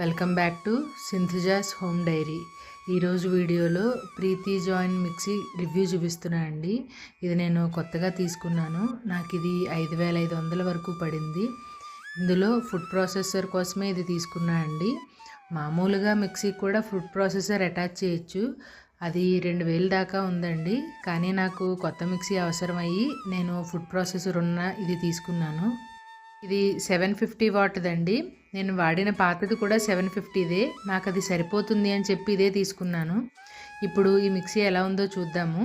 Welcome back to Sinthuja's home diary. ఈరోజు వీడియోలో ప్రీతి join mixie review చూపిస్తున్నా అండి. ఇది నేను కొత్తగా తీసుకున్నాను. నాకు ఇది ఐదు వేల ఐదు వందల వరకు పడింది. ఇందులో ఫుడ్ ప్రాసెసర్ కోసమే ఇది తీసుకున్నా అండి. మామూలుగా మిక్సీ కూడా ఫుడ్ ప్రాసెసర్ అటాచ్ చేయొచ్చు. అది రెండు వేలు దాకా ఉందండి. కానీ నాకు కొత్త మిక్సీ అవసరమయ్యి నేను ఫుడ్ ప్రాసెసర్ ఉన్న ఇది తీసుకున్నాను. ఇది సెవెన్ ఫిఫ్టీ వాట్దండి. నేను వాడిన పాతది కూడా సెవెన్ ఫిఫ్టీదే. నాకు అది సరిపోతుంది అని చెప్పి ఇదే తీసుకున్నాను. ఇప్పుడు ఈ మిక్సీ ఎలా ఉందో చూద్దాము.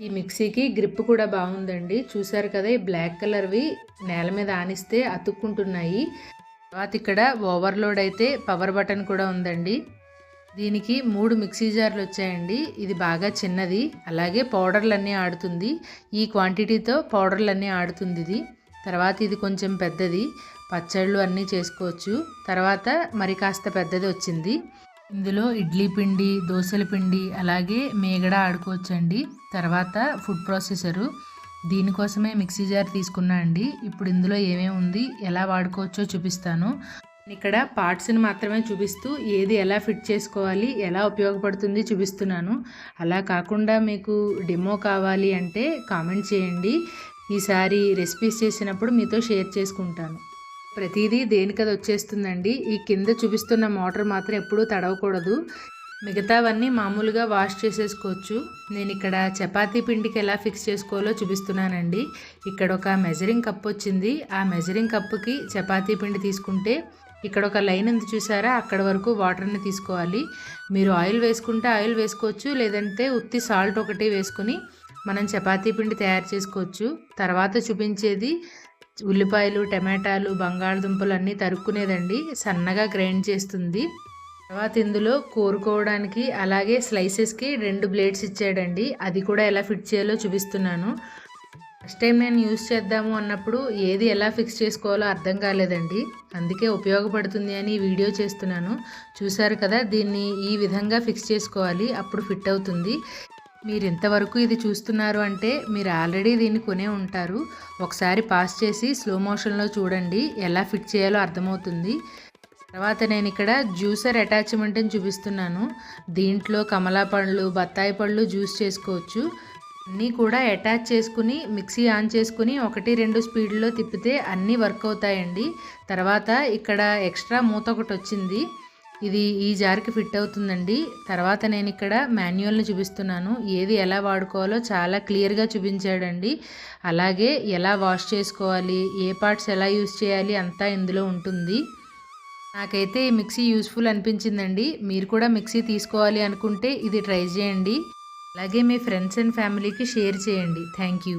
ఈ మిక్సీకి గ్రిప్ కూడా బాగుందండి. చూసారు కదా ఈ బ్లాక్ కలర్వి నేల మీద ఆనిస్తే అతుక్కుంటున్నాయి. తర్వాత ఇక్కడ ఓవర్లోడ్ అయితే పవర్ బటన్ కూడా ఉందండి. దీనికి మూడు మిక్సీ జార్లు వచ్చాయండి. ఇది బాగా చిన్నది. అలాగే పౌడర్లన్నీ ఆడుతుంది. ఈ క్వాంటిటీతో పౌడర్లన్నీ ఆడుతుంది ఇది. తర్వాత ఇది కొంచెం పెద్దది. పచ్చళ్ళు అన్నీ చేసుకోవచ్చు. తర్వాత మరి కాస్త పెద్దది వచ్చింది. ఇందులో ఇడ్లీ పిండి దోశల పిండి అలాగే మేగడ ఆడుకోవచ్చండి. తర్వాత ఫుడ్ ప్రాసెసరు. దీనికోసమే మిక్సీ జార్ తీసుకున్నా అండి. ఇప్పుడు ఇందులో ఏమేమి ఉంది ఎలా వాడుకోవచ్చో చూపిస్తాను. ఇక్కడ పార్ట్స్ని మాత్రమే చూపిస్తూ ఏది ఎలా ఫిట్ చేసుకోవాలి ఎలా ఉపయోగపడుతుంది చూపిస్తున్నాను. అలా కాకుండా మీకు డెమో కావాలి అంటే కామెంట్ చేయండి. ఈసారి రెసిపీస్ చేసినప్పుడు మీతో షేర్ చేసుకుంటాను. ప్రతిదీ దేనికది వచ్చేస్తుందండి. ఈ కింద చూపిస్తున్న మోటార్ మాత్రం ఎప్పుడూ తడవకూడదు. మిగతావన్నీ మామూలుగా వాష్ చేసేసుకోవచ్చు. నేను ఇక్కడ చపాతీ పిండికి ఎలా ఫిక్స్ చేసుకోవాలో చూపిస్తున్నానండి. ఇక్కడ ఒక మెజరింగ్ కప్ వచ్చింది. ఆ మెజరింగ్ కప్పుకి చపాతీ పిండి తీసుకుంటే ఇక్కడ ఒక లైన్ ఉంది చూసారా? అక్కడ వరకు వాటర్ని తీసుకోవాలి. మీరు ఆయిల్ వేసుకుంటే ఆయిల్ వేసుకోవచ్చు లేదంటే ఉత్తి సాల్ట్ ఒకటి వేసుకుని మనం చపాతీ పిండి తయారు చేసుకోవచ్చు. తర్వాత చూపించేది ఉల్లిపాయలు టమాటాలు బంగాళదుంపలు అన్నీ తరుక్కునేదండి. సన్నగా గ్రైండ్ చేస్తుంది. తర్వాత ఇందులో కోరుకోవడానికి అలాగే స్లైసెస్కి రెండు బ్లేడ్స్ ఇచ్చాడండి. అది కూడా ఎలా ఫిట్ చేయాలో చూపిస్తున్నాను. ఫస్ట్ టైం నేను యూస్ చేద్దాము అన్నప్పుడు ఏది ఎలా ఫిక్స్ చేసుకోవాలో అర్థం కాలేదండి. అందుకే ఉపయోగపడుతుంది అని వీడియో చేస్తున్నాను. చూసారు కదా దీన్ని ఈ విధంగా ఫిక్స్ చేసుకోవాలి. అప్పుడు ఫిట్ అవుతుంది. మీరు ఇంతవరకు ఇది చూస్తున్నారు అంటే మీరు ఆల్రెడీ దీన్ని కొనే ఉంటారు. ఒకసారి పాస్ చేసి స్లో మోషన్లో చూడండి ఎలా ఫిట్ చేయాలో అర్థమవుతుంది. తర్వాత నేను ఇక్కడ జ్యూసర్ అటాచ్మెంట్ని చూపిస్తున్నాను. దీంట్లో కమలా పండ్లు బత్తాయి పళ్ళు జ్యూస్ చేసుకోవచ్చు. అన్నీ కూడా అటాచ్ చేసుకుని మిక్సీ ఆన్ చేసుకుని ఒకటి రెండు స్పీడ్లో తిప్పితే అన్నీ వర్క్ అవుతాయండి. తర్వాత ఇక్కడ ఎక్స్ట్రా మూత ఒకటి వచ్చింది. ఇది ఈ జార్కి ఫిట్ అవుతుందండి. తర్వాత నేను ఇక్కడ మాన్యువల్ని చూపిస్తున్నాను. ఏది ఎలా వాడుకోవాలో చాలా క్లియర్గా చూపించాడండి. అలాగే ఎలా వాష్ చేసుకోవాలి ఏ పార్ట్స్ ఎలా యూస్ చేయాలి అంతా ఇందులో ఉంటుంది. నాకైతే ఈ మిక్సీ యూస్ఫుల్ అనిపించిందండి. మీరు కూడా మిక్సీ తీసుకోవాలి అనుకుంటే ఇది ట్రై చేయండి. అలాగే మీ ఫ్రెండ్స్ అండ్ ఫ్యామిలీకి షేర్ చేయండి. Thank you.